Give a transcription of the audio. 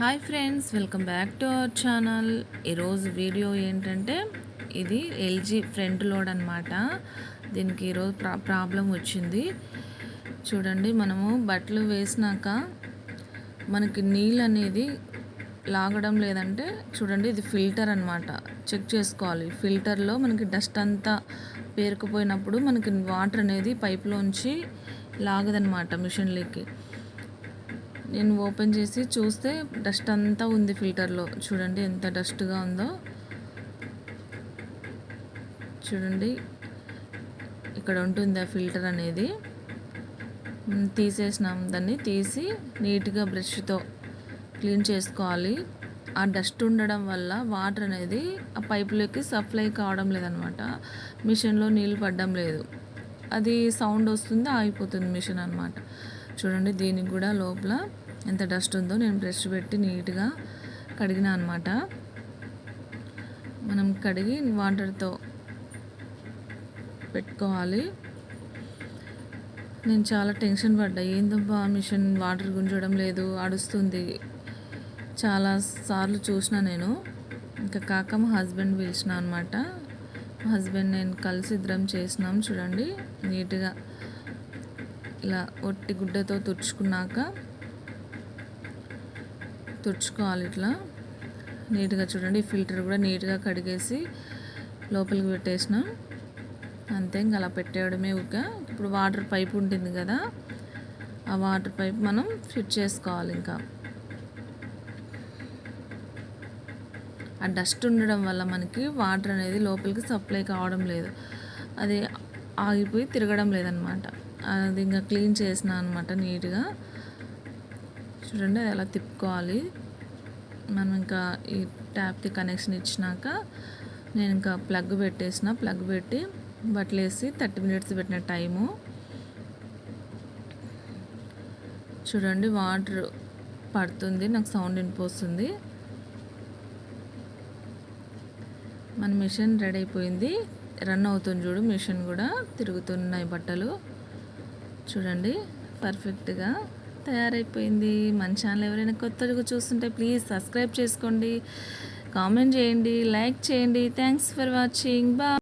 Hi friends welcome back to our channel. ఈరోజు video ఏంటంటే ఇది ఎల్జీ ఫ్రంట్ లోడ్ అనమాట దీనికి ఈరోజు ప్రా ప్రాబ్లం వచ్చింది. చూడండి మనము బట్టలు వేసినాక మనకి నీళ్ళు అనేది లాగడం లేదంటే చూడండి ఇది ఫిల్టర్ అనమాట చెక్ చేసుకోవాలి. ఫిల్టర్లో మనకి డస్ట్ అంతా పేరుకుపోయినప్పుడు మనకి వాటర్ అనేది పైప్లోంచి లాగదనమాట మిషన్లోకి నేను ఓపెన్ చేసి చూస్తే డస్ట్ అంతా ఉంది ఫిల్టర్లో. చూడండి ఎంత డస్ట్గా ఉందో. చూడండి. ఇక్కడ ఉంటుంది ఆ ఫిల్టర్ అనేది. తీసేసినాం దాన్ని. తీసి నీట్గా బ్రష్తో క్లీన్ చేసుకోవాలి. ఆ డస్ట్ ఉండడం వల్ల వాటర్ అనేది ఆ పైపులోకి సప్లై కావడం లేదనమాట. మిషన్లో నీళ్ళు పడడం లేదు. అది సౌండ్ వస్తుంది ఆగిపోతుంది మిషన్ అనమాట. చూడండి దీనికి కూడా లోపల ఎంత డస్ట్ ఉందో నేను బ్రష్ పెట్టి నీట్గా కడిగిన అనమాట మనం కడిగి వాటర్తో పెట్టుకోవాలి. నేను చాలా టెన్షన్ పడ్డా ఏందబ్బా మిషన్ వాటర్ గుంజడం లేదు అడుస్తుంది. చాలా సార్లు చూసిన నేను. ఇంకా కాక మా హస్బెండ్ పిలిచిన అనమాట మా హస్బెండ్ నేను కలిసి ఇద్దరం చేసినాం చూడండి నీట్గా. ఇలా ఒట్టి గుడ్డతో తుడుచుకున్నాక తుడుచుకోవాలి ఇట్లా. నీట్గా చూడండి ఫిల్టర్ కూడా నీట్గా కడిగేసి లోపలికి పెట్టేసినాం. అంతే ఇంకా అలా పెట్టేయడమే ఒక ఇప్పుడు వాటర్ పైప్ ఉంటుంది కదా ఆ వాటర్ పైప్ మనం ఫిట్ చేసుకోవాలి ఇంకా. ఆ డస్ట్ ఉండడం వల్ల మనకి వాటర్ అనేది లోపలికి సప్లై కావడం లేదు. అది ఆగిపోయి తిరగడం లేదనమాట. అది ఇంకా క్లీన్ చేసిన అనమాట నీట్గా. చూడండి అది అలా తిప్పుకోవాలి. మనం ఇంకా ఈ ట్యాప్కి కనెక్షన్ ఇచ్చినాక నేను ఇంకా ప్లగ్ పెట్టేసిన. ప్లగ్ పెట్టి బట్టలు వేసి థర్టీ మినిట్స్ పెట్టిన టైము. చూడండి వాటర్ పడుతుంది నాకు సౌండ్ వినిపోస్తుంది. మన మిషన్ రెడీ అయిపోయింది. రన్ అవుతుంది చూడు మిషన్ కూడా తిరుగుతున్నాయి బట్టలు. చూడండి పర్ఫెక్ట్గా తయారైపోయింది. మన ఛానల్ ఎవరైనా కొత్తగా చూస్తుంటే ప్లీజ్ సబ్స్క్రైబ్ చేసుకోండి. కామెంట్ చేయండి లైక్ చేయండి. థ్యాంక్స్ ఫర్ వాచింగ్ బా